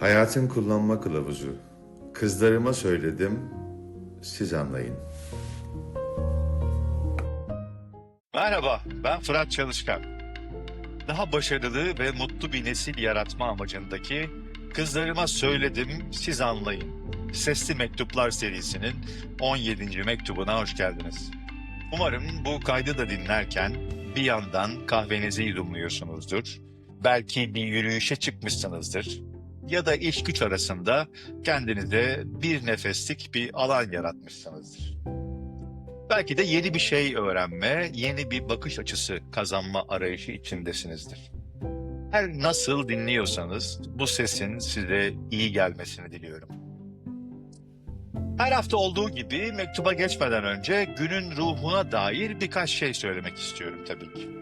Hayatın kullanma kılavuzu. Kızlarıma söyledim, siz anlayın. Merhaba, ben Fırat Çalışkan. Daha başarılı ve mutlu bir nesil yaratma amacındaki Kızlarıma Söyledim Siz Anlayın Sesli Mektuplar serisinin 17. mektubuna hoş geldiniz. Umarım bu kaydı da dinlerken bir yandan kahvenizi yudumluyorsunuzdur. Belki bir yürüyüşe çıkmışsınızdır. Ya da iş güç arasında kendinize bir nefeslik bir alan yaratmışsınızdır. Belki de yeni bir şey öğrenme, yeni bir bakış açısı kazanma arayışı içindesinizdir. Her nasıl dinliyorsanız bu sesin size iyi gelmesini diliyorum. Her hafta olduğu gibi mektuba geçmeden önce günün ruhuna dair birkaç şey söylemek istiyorum tabii ki.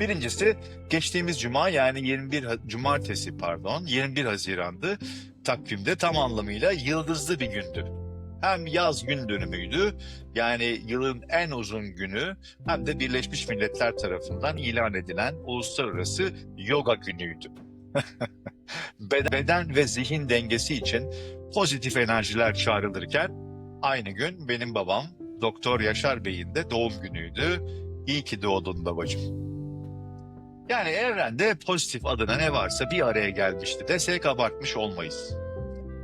Birincisi geçtiğimiz cuma yani 21 Ha- cumartesi pardon 21 Haziran'dı. Takvimde tam anlamıyla yıldızlı bir gündü. Hem yaz gün dönümüydü yani yılın en uzun günü hem de Birleşmiş Milletler tarafından ilan edilen uluslararası yoga günüydü. Beden ve zihin dengesi için pozitif enerjiler çağrılırken aynı gün benim babam Doktor Yaşar Bey'in de doğum günüydü. İyi ki doğdun babacığım. Yani evrende pozitif adına ne varsa bir araya gelmişti desek abartmış olmayız.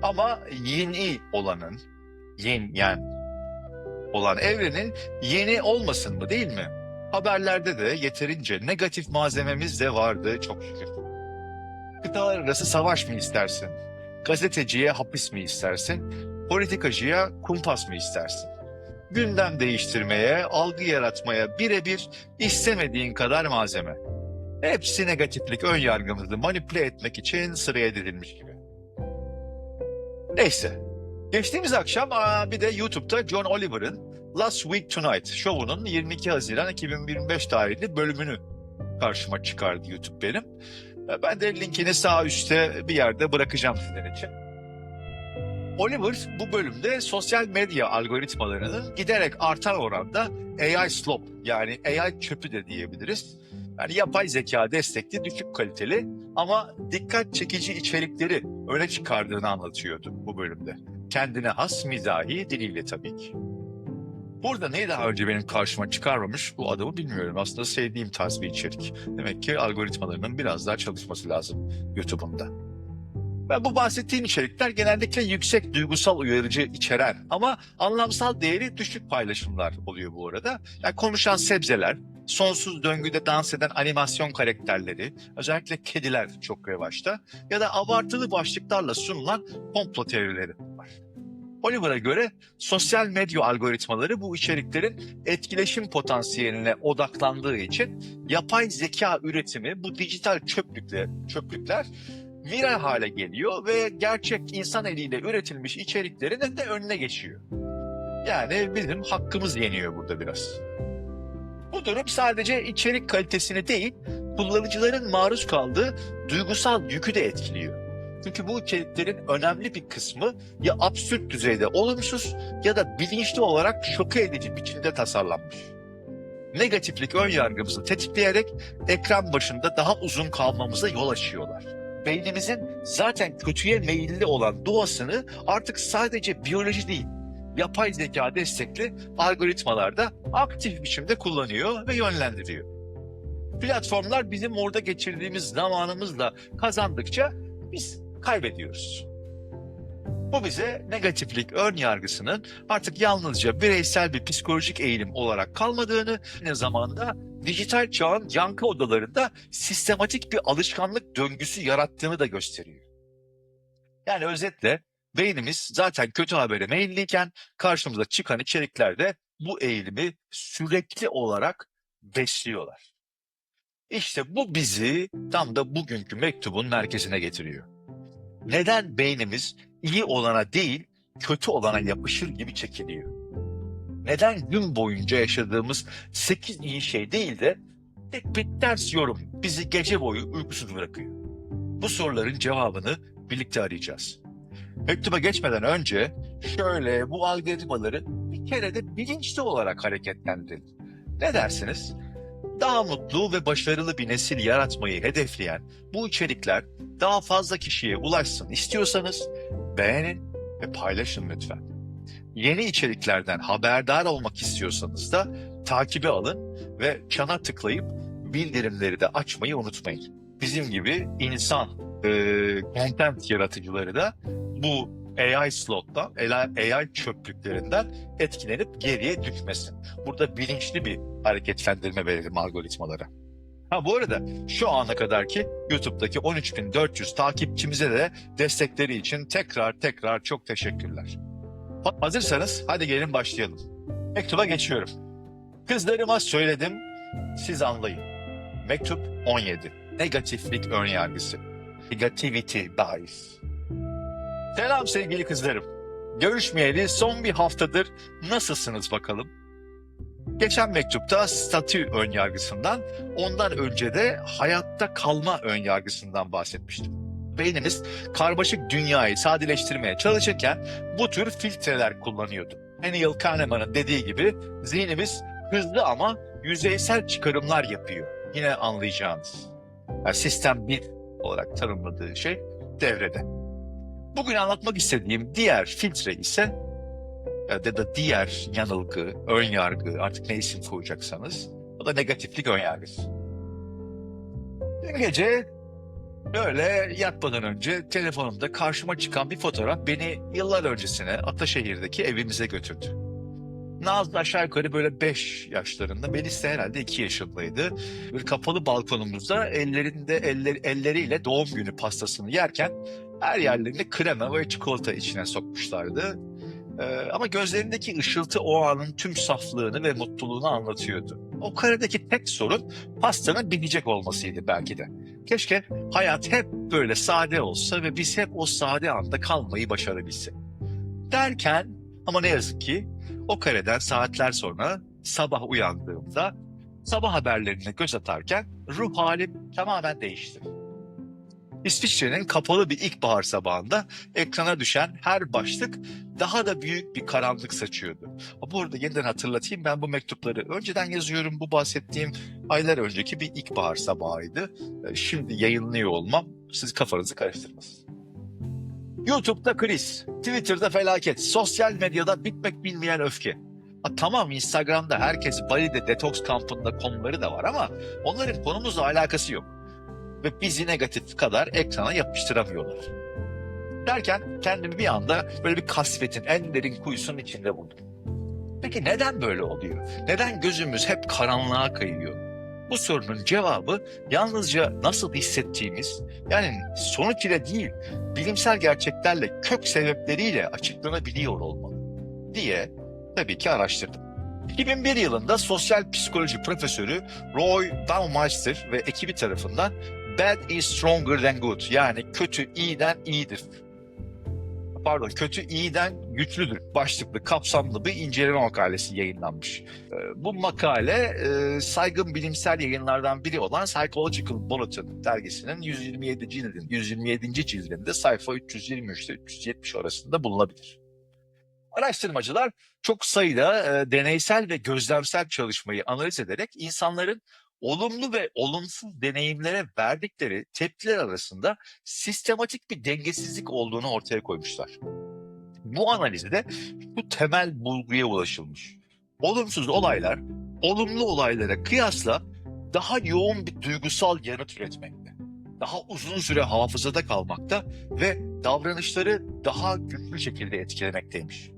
Ama yeni olanın, yin yang olan evrenin yeni olmasın mı değil mi? Haberlerde de yeterince negatif malzememiz de vardı çok şükür. Kıtalar arası savaş mı istersin? Gazeteciye hapis mi istersin? Politikacıya kumpas mı istersin? Gündem değiştirmeye, algı yaratmaya birebir istemediğin kadar malzeme. Hepsi negatiflik ön yargımızı manipüle etmek için sıraya dizilmiş gibi. Neyse. Geçtiğimiz akşam bir de YouTube'da John Oliver'ın Last Week Tonight şovunun 22 Haziran 2025 tarihli bölümünü karşıma çıkardı YouTube benim. E, Ben de linkini sağ üstte bir yerde bırakacağım sizin için. Oliver bu bölümde sosyal medya algoritmalarının giderek artan oranda AI slop yani AI çöpü de diyebiliriz. Yani yapay zeka destekli düşük kaliteli ama dikkat çekici içerikleri öne çıkardığını anlatıyordu bu bölümde. Kendine has mizahi diliyle tabii ki. Burada neyi daha önce benim karşıma çıkarmamış bu adamı bilmiyorum. Aslında sevdiğim tarz bir içerik. Demek ki algoritmalarının biraz daha çalışması lazım YouTube'un da. Ben bu bahsettiğim içerikler genellikle yüksek duygusal uyarıcı içeren ama anlamsal değeri düşük paylaşımlar oluyor bu arada. Yani konuşan sebzeler, sonsuz döngüde dans eden animasyon karakterleri, özellikle kediler çok revaçta ya da abartılı başlıklarla sunulan komplo teorileri var. Oliver'a göre sosyal medya algoritmaları bu içeriklerin etkileşim potansiyeline odaklandığı için yapay zeka üretimi bu dijital çöplükler, çöplükler viral hale geliyor ve gerçek insan eliyle üretilmiş içeriklerin de önüne geçiyor. Yani bizim hakkımız yeniyor burada biraz. Bu durum sadece içerik kalitesini değil, kullanıcıların maruz kaldığı duygusal yükü de etkiliyor. Çünkü bu içeriklerin önemli bir kısmı ya absürt düzeyde olumsuz ya da bilinçli olarak şoku edici biçimde tasarlanmış. Negatiflik ön yargımızı tetikleyerek ekran başında daha uzun kalmamıza yol açıyorlar. Beynimizin zaten kötüye meyilli olan doğasını artık sadece biyoloji değil, yapay zeka destekli algoritmalarda aktif biçimde kullanıyor ve yönlendiriyor. Platformlar bizim orada geçirdiğimiz zamanımızla kazandıkça biz kaybediyoruz. Bu bize negatiflik ön yargısının artık yalnızca bireysel bir psikolojik eğilim olarak kalmadığını, aynı zamanda dijital çağın yankı odalarında sistematik bir alışkanlık döngüsü yarattığını da gösteriyor. Yani özetle beynimiz zaten kötü habere meyilliyken karşımıza çıkan içeriklerde bu eğilimi sürekli olarak besliyorlar. İşte bu bizi tam da bugünkü mektubun merkezine getiriyor. Neden beynimiz iyi olana değil, kötü olana yapışır gibi çekiliyor? Neden gün boyunca yaşadığımız 8 iyi şey değil de tek bir ters yorum bizi gece boyu uykusuz bırakıyor? Bu soruların cevabını birlikte arayacağız. Mektuba geçmeden önce şöyle bu algoritmaları bir kere de bilinçli olarak hareketlendirin. Ne dersiniz? Daha mutlu ve başarılı bir nesil yaratmayı hedefleyen bu içerikler daha fazla kişiye ulaşsın istiyorsanız beğenin ve paylaşın lütfen. Yeni içeriklerden haberdar olmak istiyorsanız da takibi alın ve çana tıklayıp bildirimleri de açmayı unutmayın. Bizim gibi insan e, content yaratıcıları da bu AI slottan, AI çöplüklerinden etkilenip geriye düşmesin. Burada bilinçli bir hareketlendirme verelim algoritmalara. Ha bu arada şu ana kadar ki YouTube'daki 13.400 takipçimize de destekleri için tekrar tekrar çok teşekkürler. Ha- Hazırsanız hadi gelin başlayalım. Mektuba geçiyorum. Kızlarıma söyledim, siz anlayın. Mektup 17. Negatiflik önyargısı. Negativity bias. Selam sevgili kızlarım. Görüşmeyeli son bir haftadır nasılsınız bakalım? Geçen mektupta statü önyargısından, ondan önce de hayatta kalma önyargısından bahsetmiştim. Beynimiz karmaşık dünyayı sadeleştirmeye çalışırken bu tür filtreler kullanıyordu. Daniel Kahneman'ın dediği gibi zihnimiz hızlı ama yüzeysel çıkarımlar yapıyor. Yine anlayacağınız. Yani sistem 1 olarak tanımladığı şey devrede. Bugün anlatmak istediğim diğer filtre ise ya da diğer yanılgı, ön yargı artık ne isim koyacaksanız o da negatiflik ön yargısı. Dün gece böyle yatmadan önce telefonumda karşıma çıkan bir fotoğraf beni yıllar öncesine Ataşehir'deki evimize götürdü. Nazlı aşağı yukarı böyle 5 yaşlarında, Melis de herhalde 2 yaşındaydı. Bir kapalı balkonumuzda ellerinde eller, elleriyle doğum günü pastasını yerken her yerlerinde krema ve çikolata içine sokmuşlardı. Ee, ama gözlerindeki ışıltı o anın tüm saflığını ve mutluluğunu anlatıyordu. O karedeki tek sorun pastanın bitecek olmasıydı belki de. Keşke hayat hep böyle sade olsa ve biz hep o sade anda kalmayı başarabilsek. Derken ama ne yazık ki o kareden saatler sonra sabah uyandığımda sabah haberlerine göz atarken ruh halim tamamen değişti. İsviçre'nin kapalı bir ilkbahar sabahında ekrana düşen her başlık daha da büyük bir karanlık saçıyordu. Bu arada yeniden hatırlatayım ben bu mektupları önceden yazıyorum. Bu bahsettiğim aylar önceki bir ilkbahar sabahıydı. Ee, Şimdi yayınlıyor olmam siz kafanızı karıştırmasın. YouTube'da kriz, Twitter'da felaket, sosyal medyada bitmek bilmeyen öfke. Ha, tamam Instagram'da herkes Bali'de detoks kampında konuları da var ama onların konumuzla alakası yok. Ve bizi negatif kadar ekrana yapıştıramıyorlar. Derken kendimi bir anda böyle bir kasvetin en derin kuyusunun içinde buldum. Peki neden böyle oluyor? Neden gözümüz hep karanlığa kayıyor? Bu sorunun cevabı yalnızca nasıl hissettiğimiz, yani sonuç ile değil, bilimsel gerçeklerle, kök sebepleriyle açıklanabiliyor olmalı diye tabii ki araştırdım. 2001 yılında sosyal psikoloji profesörü Roy Baumeister ve ekibi tarafından Bad is stronger than good yani kötü iyiden iyidir. Pardon kötü iyiden güçlüdür başlıklı kapsamlı bir inceleme makalesi yayınlanmış. Ee, Bu makale e, saygın bilimsel yayınlardan biri olan Psychological Bulletin dergisinin 127. cildin 127. cildinde sayfa 323 ile 370 arasında bulunabilir. Araştırmacılar çok sayıda e, deneysel ve gözlemsel çalışmayı analiz ederek insanların olumlu ve olumsuz deneyimlere verdikleri tepkiler arasında sistematik bir dengesizlik olduğunu ortaya koymuşlar. Bu analizde bu temel bulguya ulaşılmış. Olumsuz olaylar olumlu olaylara kıyasla daha yoğun bir duygusal yanıt üretmekte. Daha uzun süre hafızada kalmakta ve davranışları daha güçlü şekilde etkilemekteymiş.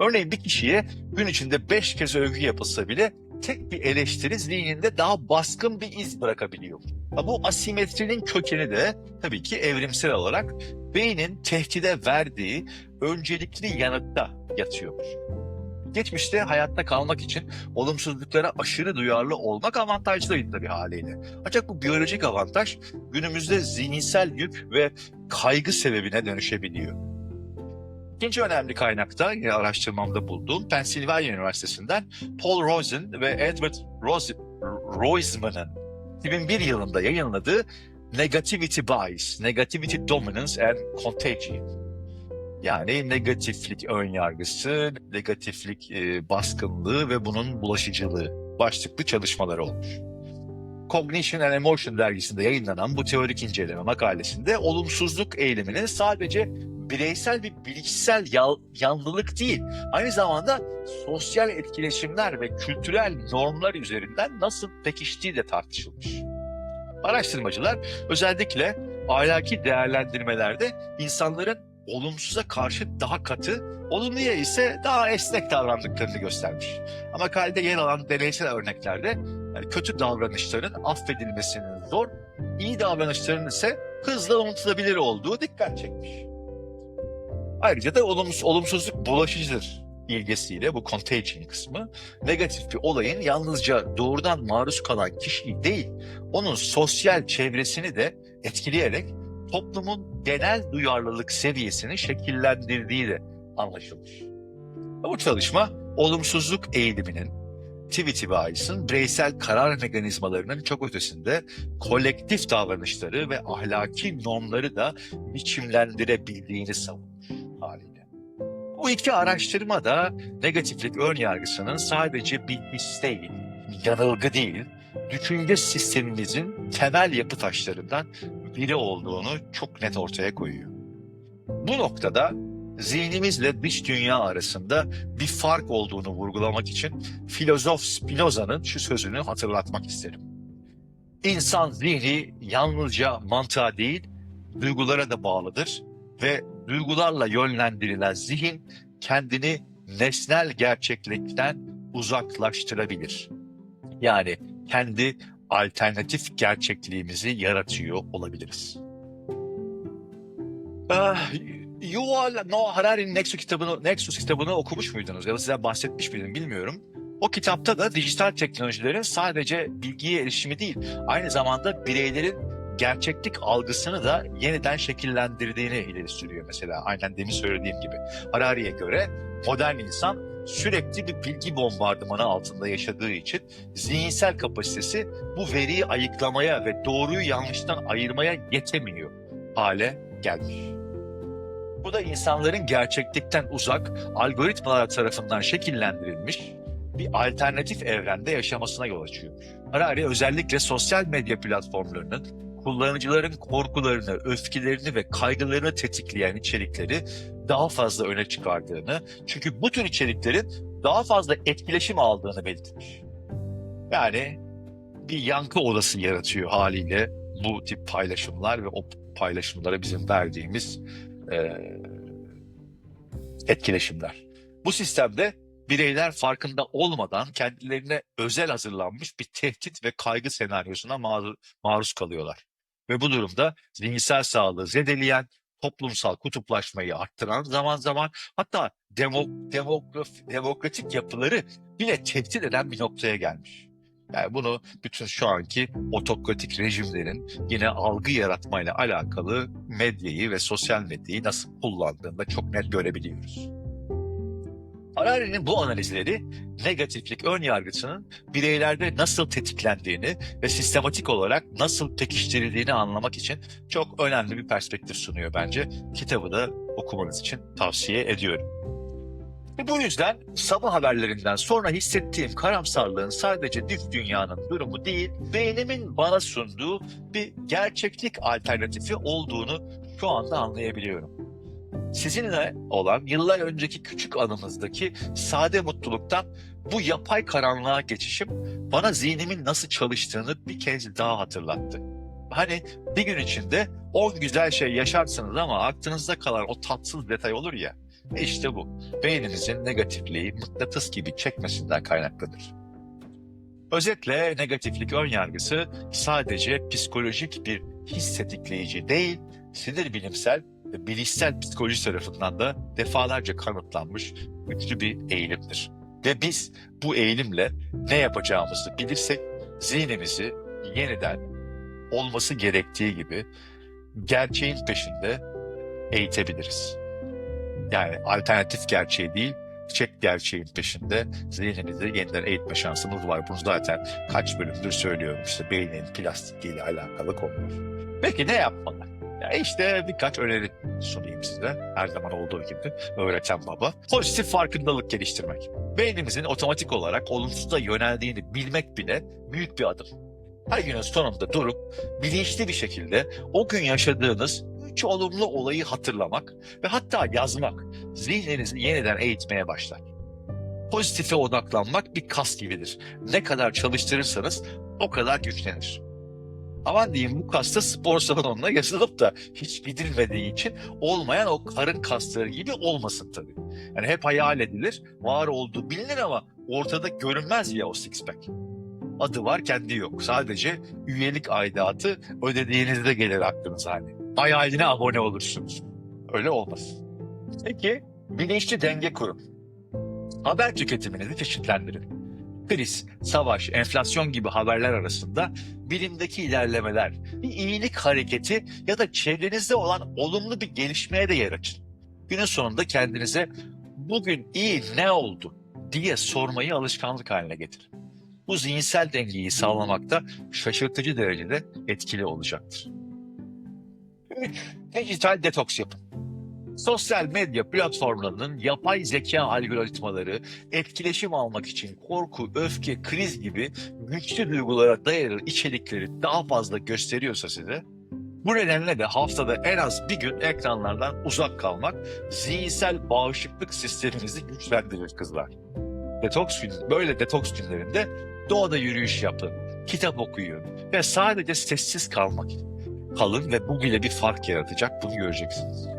Örneğin bir kişiye gün içinde beş kez övgü yapılsa bile tek bir eleştiri zihninde daha baskın bir iz bırakabiliyor. Bu asimetrinin kökeni de tabii ki evrimsel olarak beynin tehdide verdiği öncelikli yanıtta yatıyormuş. Geçmişte hayatta kalmak için olumsuzluklara aşırı duyarlı olmak avantajlıydı tabii haliyle. Ancak bu biyolojik avantaj günümüzde zihinsel yük ve kaygı sebebine dönüşebiliyor. İkinci önemli kaynakta yine araştırmamda bulduğum Pennsylvania Üniversitesi'nden Paul Rosen ve Edward Rose, Roisman'ın 2001 yılında yayınladığı Negativity Bias, Negativity Dominance and Contagion. Yani negatiflik önyargısı, negatiflik e, baskınlığı ve bunun bulaşıcılığı başlıklı çalışmaları olmuş. Cognition and Emotion dergisinde yayınlanan bu teorik inceleme makalesinde olumsuzluk eğiliminin sadece bireysel bir bilişsel yal- yanlılık değil, aynı zamanda sosyal etkileşimler ve kültürel normlar üzerinden nasıl pekiştiği de tartışılmış. Araştırmacılar özellikle ahlaki değerlendirmelerde insanların olumsuza karşı daha katı, olumluya ise daha esnek davrandıklarını göstermiş. Ama kalede yer alan deneysel örneklerde yani kötü davranışların affedilmesinin zor, iyi davranışların ise hızla unutulabilir olduğu dikkat çekmiş. Ayrıca da olumsuz, olumsuzluk bulaşıcıdır ilgesiyle bu contagion kısmı negatif bir olayın yalnızca doğrudan maruz kalan kişiyi değil, onun sosyal çevresini de etkileyerek toplumun genel duyarlılık seviyesini şekillendirdiği de anlaşılmış. Bu çalışma olumsuzluk eğiliminin Tweety Bayes'ın bireysel karar mekanizmalarının çok ötesinde kolektif davranışları ve ahlaki normları da biçimlendirebildiğini savunmuş haliyle. Bu iki araştırma da negatiflik ön yargısının sadece bir his değil, yanılgı değil, düşünce sistemimizin temel yapı taşlarından biri olduğunu çok net ortaya koyuyor. Bu noktada zihnimizle dış dünya arasında bir fark olduğunu vurgulamak için filozof Spinoza'nın şu sözünü hatırlatmak isterim. İnsan zihni yalnızca mantığa değil, duygulara da bağlıdır ve duygularla yönlendirilen zihin kendini nesnel gerçeklikten uzaklaştırabilir. Yani kendi alternatif gerçekliğimizi yaratıyor olabiliriz. Ah, Yuval Noah Harari'nin Nexus kitabını, Nexus kitabını okumuş muydunuz? Ya da size bahsetmiş miydim bilmiyorum. O kitapta da dijital teknolojilerin sadece bilgiye erişimi değil, aynı zamanda bireylerin gerçeklik algısını da yeniden şekillendirdiğini ileri sürüyor mesela. Aynen demin söylediğim gibi. Harari'ye göre modern insan sürekli bir bilgi bombardımanı altında yaşadığı için zihinsel kapasitesi bu veriyi ayıklamaya ve doğruyu yanlıştan ayırmaya yetemiyor hale gelmiş. Bu da insanların gerçeklikten uzak, algoritmalar tarafından şekillendirilmiş bir alternatif evrende yaşamasına yol açıyormuş. Harari özellikle sosyal medya platformlarının kullanıcıların korkularını, öfkelerini ve kaygılarını tetikleyen içerikleri daha fazla öne çıkardığını, çünkü bu tür içeriklerin daha fazla etkileşim aldığını belirtmiş. Yani bir yankı odası yaratıyor haliyle bu tip paylaşımlar ve o paylaşımlara bizim verdiğimiz eee, etkileşimler. Bu sistemde bireyler farkında olmadan kendilerine özel hazırlanmış bir tehdit ve kaygı senaryosuna maruz kalıyorlar. Ve bu durumda zihinsel sağlığı zedeleyen, toplumsal kutuplaşmayı arttıran zaman zaman hatta demok, demograf- demokratik yapıları bile tehdit eden bir noktaya gelmiş. Yani bunu bütün şu anki otokratik rejimlerin yine algı yaratmayla alakalı medyayı ve sosyal medyayı nasıl kullandığında çok net görebiliyoruz. Harari'nin bu analizleri negatiflik ön yargısının bireylerde nasıl tetiklendiğini ve sistematik olarak nasıl pekiştirildiğini anlamak için çok önemli bir perspektif sunuyor bence. Kitabı da okumanız için tavsiye ediyorum. Ve bu yüzden sabah haberlerinden sonra hissettiğim karamsarlığın sadece dış dünyanın durumu değil, beynimin bana sunduğu bir gerçeklik alternatifi olduğunu şu anda anlayabiliyorum. Sizinle olan yıllar önceki küçük anımızdaki sade mutluluktan bu yapay karanlığa geçişim bana zihnimin nasıl çalıştığını bir kez daha hatırlattı. Hani bir gün içinde 10 güzel şey yaşarsınız ama aklınızda kalan o tatsız detay olur ya. İşte bu. Beyninizin negatifliği mıknatıs gibi çekmesinden kaynaklıdır. Özetle negatiflik ön yargısı sadece psikolojik bir his tetikleyici değil, sinir bilimsel ve bilişsel psikoloji tarafından da defalarca kanıtlanmış güçlü bir eğilimdir. Ve biz bu eğilimle ne yapacağımızı bilirsek zihnimizi yeniden olması gerektiği gibi gerçeğin peşinde eğitebiliriz. Yani alternatif gerçeği değil, çek gerçeğin peşinde zihninizi yeniden eğitme şansımız var. Bunu zaten kaç bölümdür söylüyorum işte beynin plastikliğiyle alakalı konular. Peki ne yapmalı? Ya işte birkaç öneri sunayım size. Her zaman olduğu gibi öğreten baba. Pozitif farkındalık geliştirmek. Beynimizin otomatik olarak olumsuza yöneldiğini bilmek bile büyük bir adım. Her günün sonunda durup bilinçli bir şekilde o gün yaşadığınız üç olumlu olayı hatırlamak ve hatta yazmak zihninizi yeniden eğitmeye başlar. Pozitife odaklanmak bir kas gibidir. Ne kadar çalıştırırsanız o kadar güçlenir. Aman diyeyim bu kasta spor salonuna yazılıp da hiç gidilmediği için olmayan o karın kasları gibi olmasın tabii. Yani hep hayal edilir, var olduğu bilinir ama ortada görünmez ya o six pack. Adı var kendi yok. Sadece üyelik aidatı ödediğinizde gelir aklınıza hani. Hayaline abone olursunuz. Öyle olmaz. Peki bilinçli denge kurun. Haber tüketiminizi çeşitlendirin. Kriz, savaş, enflasyon gibi haberler arasında bilimdeki ilerlemeler, bir iyilik hareketi ya da çevrenizde olan olumlu bir gelişmeye de yer açın. Günün sonunda kendinize bugün iyi ne oldu diye sormayı alışkanlık haline getirin. Bu zihinsel dengeyi sağlamakta şaşırtıcı derecede etkili olacaktır. 3. Dijital detoks yapın. Sosyal medya platformlarının yapay zeka algoritmaları etkileşim almak için korku, öfke, kriz gibi güçlü duygulara dayalı içerikleri daha fazla gösteriyorsa size bu nedenle de haftada en az bir gün ekranlardan uzak kalmak zihinsel bağışıklık sisteminizi güçlendirir kızlar. Detoks gün, böyle detoks günlerinde doğada yürüyüş yapın, kitap okuyun ve sadece sessiz kalmak kalın ve bu bile bir fark yaratacak bunu göreceksiniz.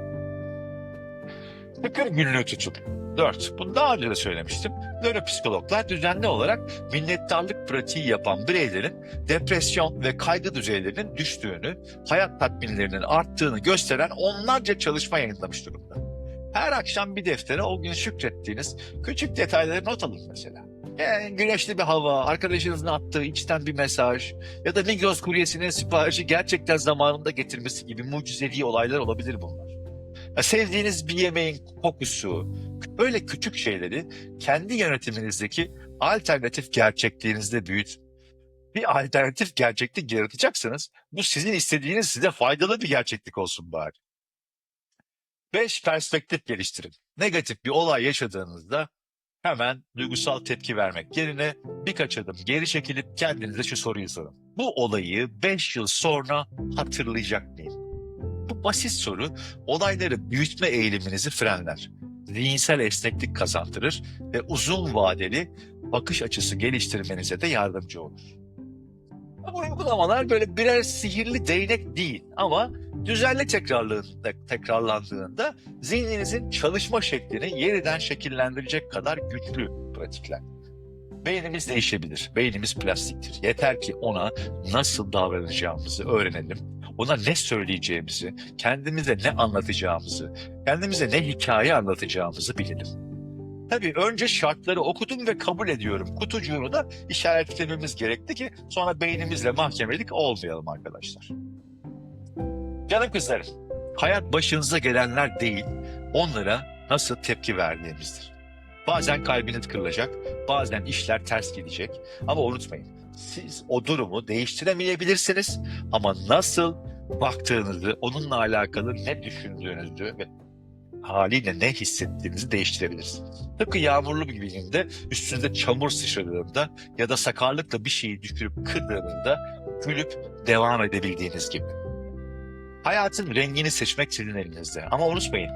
Şükür günlüğü tutun. 4. Bunu daha önce de söylemiştim. Nöropsikologlar düzenli olarak minnettarlık pratiği yapan bireylerin depresyon ve kaygı düzeylerinin düştüğünü, hayat tatminlerinin arttığını gösteren onlarca çalışma yayınlamış durumda. Her akşam bir deftere o gün şükrettiğiniz küçük detayları not alın mesela. Yani güneşli bir hava, arkadaşınızın attığı içten bir mesaj ya da Migros kuryesinin siparişi gerçekten zamanında getirmesi gibi mucizevi olaylar olabilir bunlar. Ya sevdiğiniz bir yemeğin kokusu, böyle küçük şeyleri kendi yönetiminizdeki alternatif gerçekliğinizde büyüt. Bir alternatif gerçeklik yaratacaksanız bu sizin istediğiniz size faydalı bir gerçeklik olsun bari. 5. Perspektif geliştirin. Negatif bir olay yaşadığınızda hemen duygusal tepki vermek yerine birkaç adım geri çekilip kendinize şu soruyu sorun. Bu olayı 5 yıl sonra hatırlayacak mıyım? Bu basit soru olayları büyütme eğiliminizi frenler. Zihinsel esneklik kazandırır ve uzun vadeli bakış açısı geliştirmenize de yardımcı olur. Bu uygulamalar böyle birer sihirli değnek değil ama düzenli tekrarlandığında, tekrarlandığında zihninizin çalışma şeklini yeniden şekillendirecek kadar güçlü pratikler. Beynimiz değişebilir. Beynimiz plastiktir. Yeter ki ona nasıl davranacağımızı öğrenelim. Ona ne söyleyeceğimizi, kendimize ne anlatacağımızı, kendimize ne hikaye anlatacağımızı bilelim. Tabii önce şartları okudum ve kabul ediyorum. Kutucuğunu da işaretlememiz gerekti ki sonra beynimizle mahkemelik olmayalım arkadaşlar. Canım kızlarım, hayat başınıza gelenler değil, onlara nasıl tepki verdiğimizdir. Bazen kalbiniz kırılacak, bazen işler ters gidecek. Ama unutmayın, siz o durumu değiştiremeyebilirsiniz ama nasıl baktığınızı, onunla alakalı ne düşündüğünüzü ve haliyle ne hissettiğinizi değiştirebilirsiniz. Tıpkı yağmurlu bir gününde üstünüze çamur sıçradığında ya da sakarlıkla bir şeyi düşürüp kırdığınızda gülüp devam edebildiğiniz gibi. Hayatın rengini seçmek sizin elinizde ama unutmayın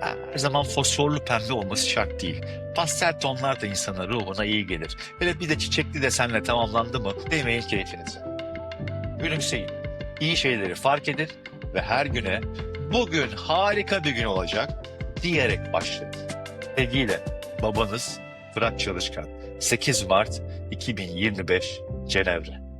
her zaman fosforlu pembe olması şart değil. Pastel tonlar da insanın ruhuna iyi gelir. Böyle bir de çiçekli desenle tamamlandı mı demeyin keyfinize. Gülümseyin. İyi şeyleri fark edin ve her güne bugün harika bir gün olacak diyerek başlayın. Sevgiyle babanız Fırat Çalışkan 8 Mart 2025 Cenevre.